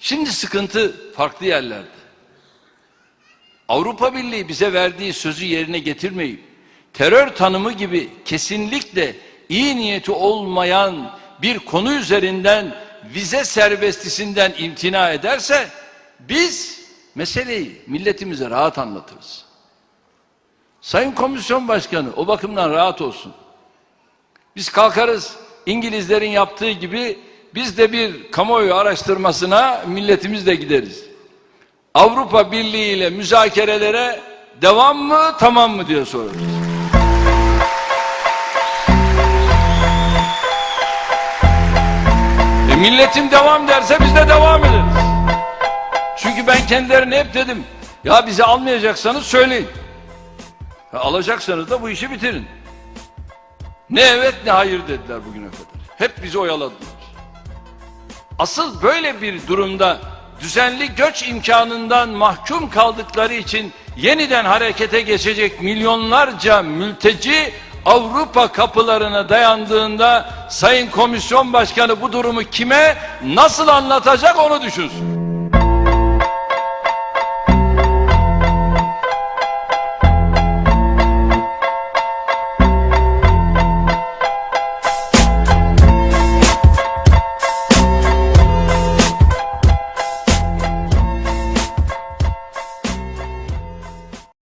Şimdi sıkıntı farklı yerlerde. Avrupa Birliği bize verdiği sözü yerine getirmeyip terör tanımı gibi kesinlikle iyi niyeti olmayan bir konu üzerinden vize serbestisinden imtina ederse biz meseleyi milletimize rahat anlatırız. Sayın Komisyon Başkanı o bakımdan rahat olsun. Biz kalkarız İngilizlerin yaptığı gibi biz de bir kamuoyu araştırmasına milletimizle gideriz. Avrupa Birliği ile müzakerelere devam mı tamam mı diye sorarız. E milletim devam derse biz de devam ederiz. Çünkü ben kendilerine hep dedim ya bizi almayacaksanız söyleyin. Ha, alacaksanız da bu işi bitirin. Ne evet ne hayır dediler bugüne kadar. Hep bizi oyaladılar. Asıl böyle bir durumda düzenli göç imkanından mahkum kaldıkları için yeniden harekete geçecek milyonlarca mülteci Avrupa kapılarına dayandığında Sayın Komisyon Başkanı bu durumu kime nasıl anlatacak onu düşünsün.